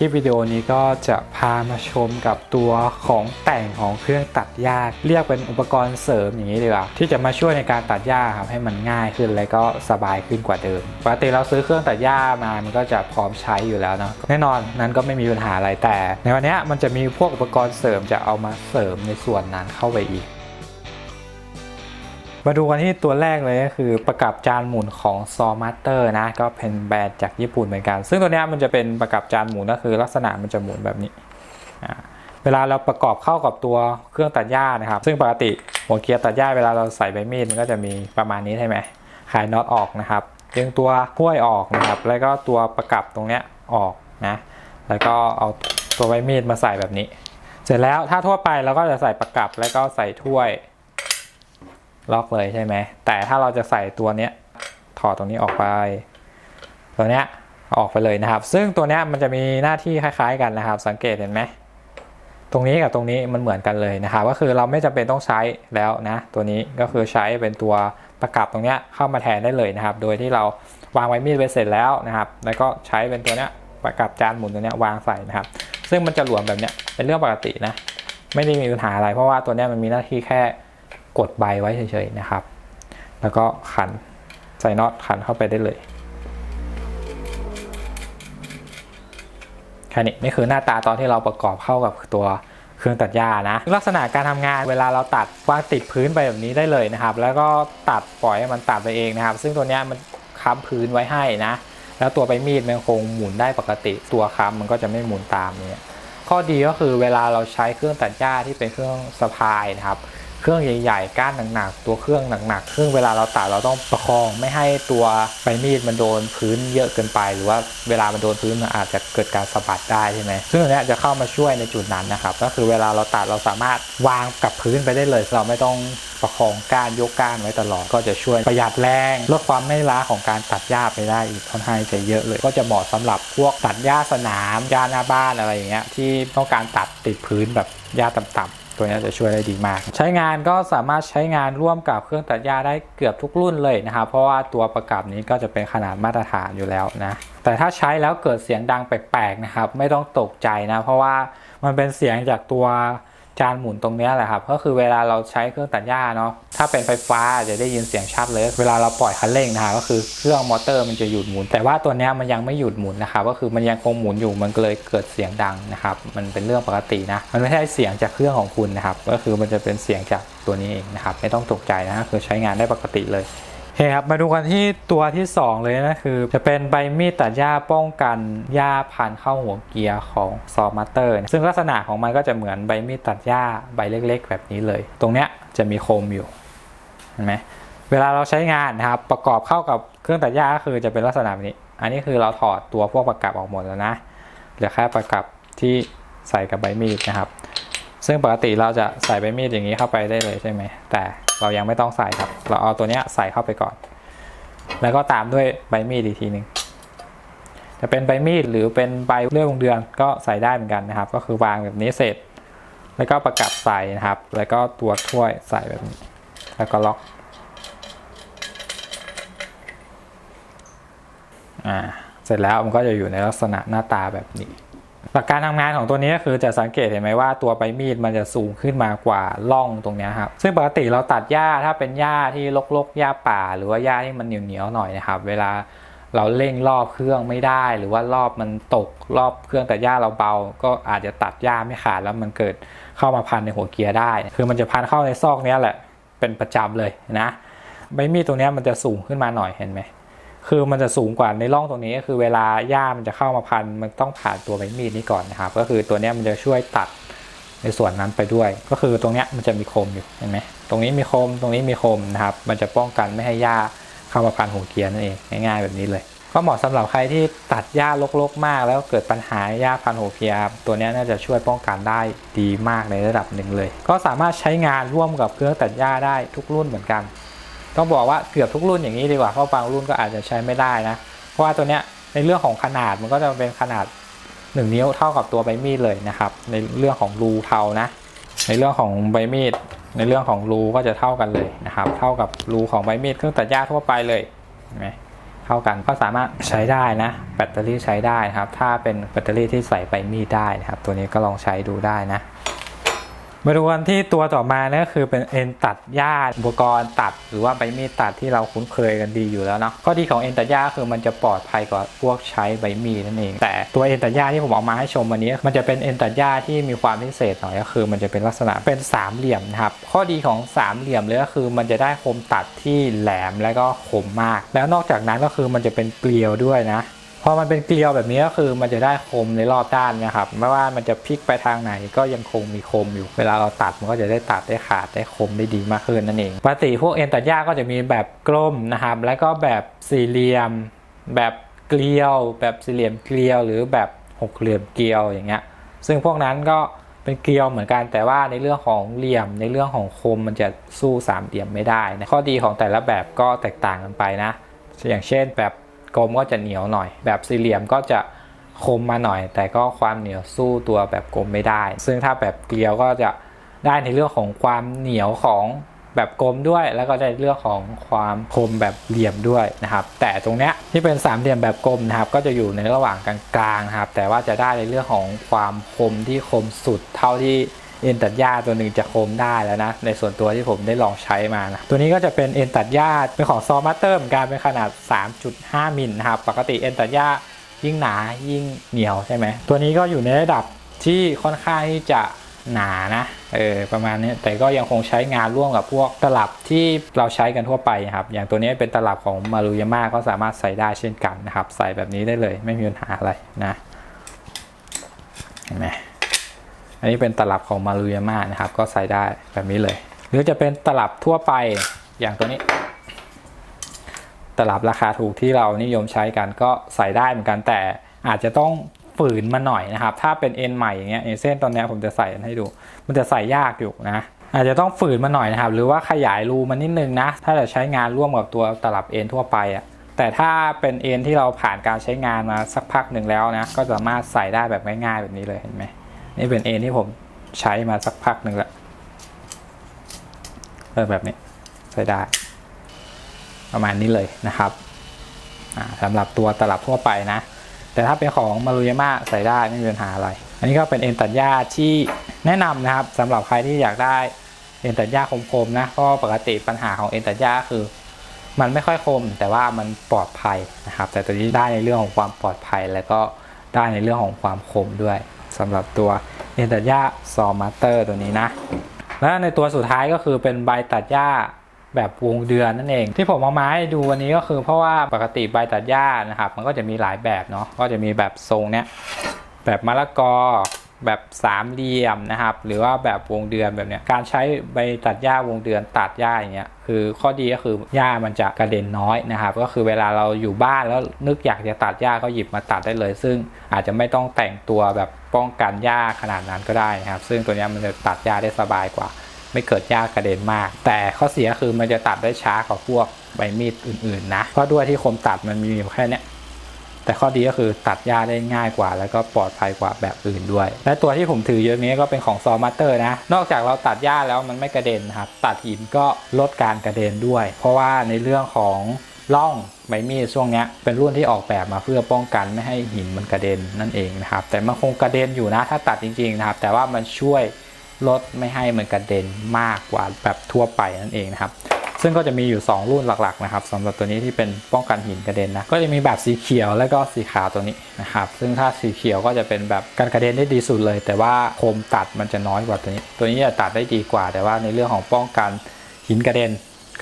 คลิปวิดีโอนี้ก็จะพามาชมกับตัวของแต่งของเครื่องตัดหญ้าเรียกเป็นอุปกรณ์เสริมอย่างนี้ดีกว่าที่จะมาช่วยในการตัดหญ้าครับให้มันง่ายขึ้นและก็สบายขึ้นกว่าเดิมปกติเราซื้อเครื่องตัดหญ้ามามันก็จะพร้อมใช้อยู่แล้วเนาะแน่นอนนั้นก็ไม่มีปัญหาอะไรแต่ ในวันนี้มันจะมีพวกอุปกรณ์เสริมจะเอามาเสริมในส่วนนั้นเข้าไปอีก มาดูกันที่ตัวแรกเลยก็คือประกับจานหมุนของ s a w Master นะก็เป็นแบรนด์จากญี่ปุ่นเหมือนกัน ซึ่งตัวนี้มันจะเป็นประกับจานหมุนก็คือลักษณะมันจะหมุนแบบนี้ เวลาเราประกอบเข้ากับตัวเครื่องตัดหญ้านะครับ ซึ่งปกติหัวเกียร์ตัดหญ้าเวลาเราใส่ใบมีดมันก็จะมีประมาณนี้ใช่ไหมคลายน็อตออกนะครับดึงตัวห้วยออกนะครับ แล้วก็ตัวประกับตรงเนี้ยออกนะ แล้วก็เอาตัวใบมีดมาใส่แบบนี้ เสร็จแล้วถ้าทั่วไปเราก็จะใส่ประกับแล้วก็ใส่ถ้วย ล็อกเลยใช่ไหม แต่ถ้าเราจะใส่ตัวเนี้ยถอดตรงนี้ออกไป ตัวเนี้ยออกไปเลยนะครับ ซึ่งตัวเนี้ยมันจะมีหน้าที่คล้าย ๆ กันนะครับ สังเกตเห็นไหมตรงนี้กับตรงนี้มันเหมือนกันเลยนะครับ ก็คือเราไม่จำเป็นต้องใช้แล้วนะ ตัวนี้ก็คือใช้เป็นตัวประกับตรงเนี้ยเข้ามาแทนได้เลยนะครับ โดยที่เราวางไว้มีดไว้เสร็จแล้วนะครับ แล้วก็ใช้เป็นตัวเนี้ยประกับจานหมุนตัวเนี้ยวางใส่นะครับ ซึ่งมันจะหลวมแบบเนี้ยเป็นเรื่องปกตินะ ไม่ได้มีปัญหาอะไร เพราะว่าตัวเนี้ยมันมีหน้าที่แค่ กดใบไว้เฉยๆนะครับ แล้วก็ขันใส่น็อตขันเข้าไปได้เลยแค่นี้นี่คือหน้าตาตอนที่เราประกอบเข้ากับตัวเครื่องตัดหญ้านะลักษณะการทำงานเวลาเราตัดวางติดพื้นไปแบบนี้ได้เลยนะครับ แล้วก็ตัดปล่อยให้มันตัดไปเองนะครับ ซึ่งตัวนี้มันค้ำพื้นไว้ให้นะ แล้วตัวใบมีดมันคงหมุนได้ปกติ ตัวค้ำมันก็จะไม่หมุนตามเนี่ยข้อดีก็คือเวลาเราใช้เครื่องตัดหญ้าที่เป็นเครื่องสะพายนะครับ เครื่องใหญ่ๆ ก้านหนักๆ ตัวเครื่องหนักๆ เครื่องเวลาเราตัดเราต้องประคองไม่ให้ตัวใบมีดมันโดนพื้นเยอะเกินไป หรือว่าเวลามันโดนพื้นมันอาจจะเกิดการสะบัดได้ใช่ไหมซึ่งอันนี้จะเข้ามาช่วยในจุดนั้นนะครับ ก็คือเวลาเราตัดเราสามารถวางกับพื้นไปได้เลย เราไม่ต้องประคองก้านยกก้านไว้ตลอดก็จะช่วยประหยัดแรงลดความไม่ล้าของการตัดหญ้าไปได้อีกค่อนข้างจะเยอะเลย ก็จะเหมาะสำหรับพวกตัดหญ้าสนามหญ้าหน้าบ้านอะไรอย่างเงี้ยที่ต้องการตัดติดพื้นแบบหญ้าต่ำๆ ตัวนี้จะช่วยได้ดีมาก ใช้งานก็สามารถใช้งานร่วมกับเครื่องตัดหญ้าได้เกือบทุกรุ่นเลยนะครับเพราะว่าตัวประกับนี้ก็จะเป็นขนาดมาตรฐานอยู่แล้วนะแต่ถ้าใช้แล้วเกิดเสียงดังแปลกๆนะครับไม่ต้องตกใจนะเพราะว่ามันเป็นเสียงจากตัว จานหมุนตรงนี้แหละครับ ก็คือเวลาเราใช้เครื่องตัดหญ้าเนาะ ถ้าเป็นไฟฟ้าจะได้ยินเสียงชัดเลย เวลาเราปล่อยคันเร่งนะครับก็คือเครื่องมอเตอร์มันจะหยุดหมุน แต่ว่าตัวนี้มันยังไม่หยุดหมุนนะครับ ก็คือมันยังคงหมุนอยู่ มันเลยเกิดเสียงดังนะครับ มันเป็นเรื่องปกตินะ มันไม่ใช่เสียงจากเครื่องของคุณนะครับ ก็คือมันจะเป็นเสียงจากตัวนี้เองนะครับ ไม่ต้องตกใจนะ คือใช้งานได้ปกติเลย เคครับมาดูกันที่ตัวที่ 2 เลยนะคือ จะเป็นใบมีดตัดหญ้าป้องกันหญ้าพันเข้าหัวเกียร์ของซอมัตเตอร์ ซึ่งลักษณะของมันก็จะเหมือนใบมีดตัดหญ้าใบเล็กๆ แบบนี้เลย ตรงเนี้ยจะมีโคมอยู่เห็นไหมเวลาเราใช้งานนะครับประกอบเข้ากับเครื่องตัดหญ้าก็คือจะเป็นลักษณะแบบนี้ อันนี้คือเราถอดตัวพวกประกับออกหมดแล้วนะเหลือแค่ประกับที่ใส่กับใบมีดนะครับ ซึ่งปกติเราจะใส่ใบมีดอย่างนี้เข้าไปได้เลยใช่ไหมแต่ เรายังไม่ต้องใส่ครับ เราเอาตัวเนี้ยใส่เข้าไปก่อน แล้วก็ตามด้วยใบมีดอีกทีหนึ่งจะเป็นใบมีดหรือเป็นใบเลื่อยวงเดือนก็ใส่ได้เหมือนกันนะครับ ก็คือวางแบบนี้เสร็จ แล้วก็ประกับใส่นะครับ แล้วก็ตัวถ้วยใส่แบบนี้ แล้วก็ล็อกอ่าเสร็จแล้วมันก็จะอยู่ในลักษณะหน้าตาแบบนี้ หลักการทำงานของตัวนี้ก็คือจะสังเกตเห็นไหมว่าตัวใบมีดมันจะสูงขึ้นมากว่าล่องตรงนี้ครับซึ่งปกติเราตัดหญ้าถ้าเป็นหญ้าที่รกๆหญ้าป่า หรือว่าหญ้าที่มันเหนียวๆหน่อยนะครับ เวลาเราเร่งรอบเครื่องไม่ได้ หรือว่ารอบมันตกรอบเครื่องแตัดหญ้าเราเบา ก็อาจจะตัดหญ้าไม่ขาดแล้วมันเกิดเข้ามาพันในหัวเกียร์ได้ คือมันจะพันเข้าในซอกนี้แหละเป็นประจำเลยนะใบมีดตรงนี้มันจะสูงขึ้นมาหน่อยเห็นไหม คือมันจะสูงกว่าในร่องตรงนี้ก็คือเวลาหญ้ามันจะเข้ามาพันมันต้องผ่านตัวใบมีดนี้ก่อนนะครับ ก็คือตัวนี้มันจะช่วยตัดในส่วนนั้นไปด้วย ก็คือตรงนี้มันจะมีคมอยู่เห็นไหมตรงนี้มีคมตรงนี้มีคมนะครับ มันจะป้องกันไม่ให้หญ้าเข้ามาพันหัวเกียร์นั่นเองง่ายๆแบบนี้เลย ก็เหมาะสำหรับใครที่ตัดหญ้ารกๆมาก แล้วเกิดปัญหาหญ้าพันหัวเกียร์ตัวนี้น่าจะช่วยป้องกันได้ดีมากในระดับหนึ่งเลย ก็สามารถใช้งานร่วมกับเครื่องตัดหญ้าได้ทุกรุ่นเหมือนกัน ต้องบอกว่าเกือบทุกรุ่นอย่างนี้ดีกว่าเพราะบางรุ่นก็อาจจะใช้ไม่ได้นะ เพราะว่าตัวเนี้ยในเรื่องของขนาดมันก็จะเป็นขนาด 1 นิ้วเท่ากับตัวใบมีดเลยนะครับ ในเรื่องของรูเทานะ ในเรื่องของใบมีด ในเรื่องของรูก็จะเท่ากันเลยนะครับ เท่ากับรูของใบมีดเครื่องตัดหญ้าทั่วไปเลยเห็นไหมเข้ากันก็สามารถใช้ได้นะ แบตเตอรี่ใช้ได้นะครับ ถ้าเป็นแบตเตอรี่ที่ใส่ไปมีดได้นะครับ ตัวนี้ก็ลองใช้ดูได้นะ มาดูกันที่ตัวต่อมาเนี่ยก็คือเป็นเอ็นตัดหญ้าอุปกรณ์ตัด หรือว่าใบมีดตัดที่เราคุ้นเคยกันดีอยู่แล้วเนาะข้อดีของเอ็นตัดหญ้าคือมันจะปลอดภัยกว่าพวกใช้ใบมีดนั่นเอง แต่ตัวเอ็นตัดหญ้าที่ผมเอามาให้ชมวันนี้ มันจะเป็นเอ็นตัดหญ้าที่มีความพิเศษหน่อยก็คือ มันจะเป็นลักษณะเป็นสามเหลี่ยมนะครับข้อดีของสามเหลี่ยมเลยก็คือมันจะได้คมตัดที่แหลมและก็คมมาก แล้วนอกจากนั้นก็คือมันจะเป็นเกลียวด้วยนะ พอมันเป็นเกลียวแบบนี้ก็คือมันจะได้คมในรอบด้านนะครับไม่ว่ามันจะพลิกไปทางไหนก็ยังคงมีคมอยู่ เวลาเราตัดมันก็จะได้ตัดได้ขาดได้คมได้ดีมากขึ้นนั่นเองปกติพวกเอ็นตัดหญ้าก็จะมีแบบกลมนะครับ แล้วก็แบบสี่เหลี่ยม แบบเกลียว แบบสี่เหลี่ยมเกลียว หรือแบบหกเหลี่ยมเกลียวอย่างเงี้ย ซึ่งพวกนั้นก็เป็นเกลียวเหมือนกันแต่ว่าในเรื่องของเหลี่ยมในเรื่องของคมมันจะสู้สามเหลี่ยมไม่ได้นะข้อดีของแต่ละแบบก็แตกต่างกันไปนะ อย่างเช่นแบบ กลมก็จะเหนียวหน่อย แบบสี่เหลี่ยมก็จะคมมาหน่อย แต่ก็ความเหนียวสู้ตัวแบบกลมไม่ได้ ซึ่งถ้าแบบเกลียวก็จะได้ในเรื่องของความเหนียวของแบบกลมด้วย แล้วก็ได้เรื่องของความคมแบบเหลี่ยมด้วยนะครับ แต่ตรงเนี้ยที่เป็นสามเหลี่ยมแบบกลมนะครับ ก็จะอยู่ในระหว่างกลางๆนะครับ แต่ว่าจะได้ในเรื่องของความคมที่คมสุดเท่าที่ เอ็นตัดหญ้าตัวหนึ่งจะโคมได้แล้วนะ ในส่วนตัวที่ผมได้ลองใช้มานะ ตัวนี้ก็จะเป็นเอ็นตัดหญ้าเป็นของซอมัตเตอร์เหมือนกันเป็นขนาด 3.5 มิลนะครับ ปกติเอ็นตัดหญ้ายิ่งหนายิ่งเหนียวใช่ไหม ตัวนี้ก็อยู่ในระดับที่ค่อนข้างที่จะหนานะ เออ ประมาณนี้ แต่ก็ยังคงใช้งานร่วมกับพวกตลับที่เราใช้กันทั่วไปครับ อย่างตัวนี้เป็นตลับของมารุยาม่าก็สามารถใส่ได้เช่นกันนะครับ ใส่แบบนี้ได้เลย ไม่มีปัญหาอะไรนะ เห็นไหม นนี้เป็นตลับของมารุยาม่านะครับ ก็ใส่ได้แบบนี้เลย หรือจะเป็นตลับทั่วไปอย่างตัวนี้ ตลับราคาถูกที่เรานิยมใช้กันก็ใส่ได้เหมือนกันแต่อาจจะต้องฝืนมาหน่อยนะครับ ถ้าเป็นเอ็นใหม่อย่างเงี้ยอย่างเส้นตอนนี้ผมจะใส่ให้ดู มันจะใส่ยากอยู่นะอาจจะต้องฝืนมาหน่อยนะครับ หรือว่าขยายรูมันนิดนึงนะ ถ้าจะใช้งานร่วมกับตัวตลับเอ็นทั่วไปอะแต่ถ้าเป็นเอ็นที่เราผ่านการใช้งานมาสักพักหนึ่งแล้วนะ ก็สามารถใส่ได้แบบง่ายๆแบบนี้เลยเห็นไหม นี่เป็นเอ็นที่ผมใช้มาสักพักหนึ่งแล้วเออแบบนี้ใช้ได้ ประมาณนี้เลยนะครับสำหรับตัวตลับทั่วไปนะ แต่ถ้าเป็นของมารุยาม่าใส่ได้ไม่มีปัญหาอะไร อันนี้ก็เป็นเอ็นตัดหญ้าที่แนะนำนะครับสำหรับใครที่อยากได้เอ็นตัดหญ้าคมๆนะเพราะปกติปัญหาของเอ็นตัดหญ้าคือ มันไม่ค่อยคม แต่ว่ามันปลอดภัยนะครับ แต่ตัวนี้ได้ในเรื่องของความปลอดภัยแล้วก็ได้ในเรื่องของความคมด้วย สำหรับตัวเอ็นตัดหญ้าซอมาเตอร์ตัวนี้นะ และในตัวสุดท้ายก็คือเป็นใบตัดหญ้าแบบวงเดือนนั่นเอง ที่ผมเอามาให้ดูวันนี้ก็คือเพราะว่าปกติใบตัดหญ้านะครับ มันก็จะมีหลายแบบเนาะก็จะมีแบบทรงเนี้ยแบบมะละกอ แบบสามเหลี่ยมนะครับ หรือว่าแบบวงเดือนแบบเนี้ยการใช้ใบตัดหญ้าวงเดือนตัดหญ้าอย่างเงี้ยคือข้อดีก็คือหญ้ามันจะกระเด็นน้อยนะครับ ก็คือเวลาเราอยู่บ้านแล้วนึกอยากจะตัดหญ้าก็หยิบมาตัดได้เลย ซึ่งอาจจะไม่ต้องแต่งตัวแบบป้องกันหญ้าขนาดนั้นก็ได้นะครับ ซึ่งตัวนี้มันจะตัดหญ้าได้สบายกว่า ไม่เกิดหญ้ากระเด็นมาก แต่ข้อเสียคือมันจะตัดได้ช้ากว่าพวกใบมีดอื่นๆนะเพราะด้วยที่คมตัดมันมีแค่เนี้ย แต่ข้อดีก็คือตัดหญ้าได้ง่ายกว่า แล้วก็ปลอดภัยกว่าแบบอื่นด้วย และตัวที่ผมถือเยอะนี้ก็เป็นของซอมัตเตอร์นะ นอกจากเราตัดหญ้าแล้วมันไม่กระเด็นครับ ตัดหินก็ลดการกระเด็นด้วย เพราะว่าในเรื่องของร่องใบมีดช่วงนี้เป็นรุ่นที่ออกแบบมาเพื่อป้องกันไม่ให้หินมันกระเด็นนั่นเองนะครับ แต่มันคงกระเด็นอยู่นะ ถ้าตัดจริงๆนะครับ แต่ว่ามันช่วยลดไม่ให้มันกระเด็นมากกว่าแบบทั่วไปนั่นเองนะครับ ซึ่งก็จะมีอยู่ 2 รุ่นหลักๆนะครับสำหรับตัวนี้ที่เป็นป้องกันหินกระเด็นนะก็จะมีแบบสีเขียวและก็สีขาวตัวนี้นะครับซึ่งถ้าสีเขียวก็จะเป็นแบบการกระเด็นได้ดีสุดเลย แต่ว่าคมตัดมันจะน้อยกว่าตัวนี้ ตัวนี้จะตัดได้ดีกว่า แต่ว่าในเรื่องของป้องกันหินกระเด็น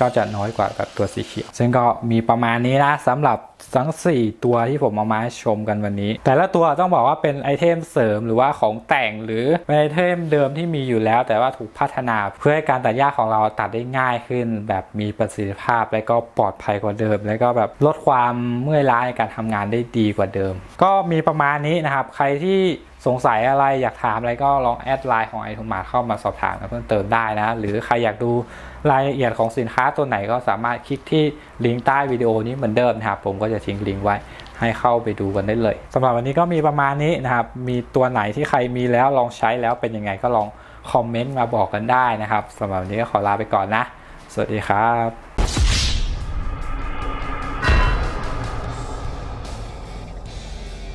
ก็จะน้อยกว่าแบบตัวสีเขียว ซึ่งก็มีประมาณนี้นะสำหรับทั้ง 4 ตัวที่ผมเอามาให้ชมกันวันนี้ แต่ละตัวต้องบอกว่าเป็นไอเทมเสริมหรือว่าของแต่งหรือเป็นไอเทมเดิมที่มีอยู่แล้ว แต่ว่าถูกพัฒนาเพื่อให้การตัดหญ้าของเราตัดได้ง่ายขึ้น แบบมีประสิทธิภาพและก็ปลอดภัยกว่าเดิม แล้วก็แบบลดความเมื่อยล้าในการทำงานได้ดีกว่าเดิม ก็มีประมาณนี้นะครับใครที่สงสัยอะไรอยากถามอะไรก็ลองแอดไลน์ของไอทูมาเข้ามาสอบถามกันเพิ่มเติมได้นะ หรือใครอยากดู รายละเอียดของสินค้าตัวไหนก็สามารถคลิกที่ลิงก์ใต้วิดีโอนี้เหมือนเดิมนะครับ ผมก็จะทิ้งลิงก์ไว้ให้เข้าไปดูกันได้เลยสำหรับวันนี้ก็มีประมาณนี้นะครับ มีตัวไหนที่ใครมีแล้วลองใช้แล้วเป็นยังไงก็ลองคอมเมนต์มาบอกกันได้นะครับสำหรับวันนี้ก็ขอลาไปก่อนนะ สวัสดีครับ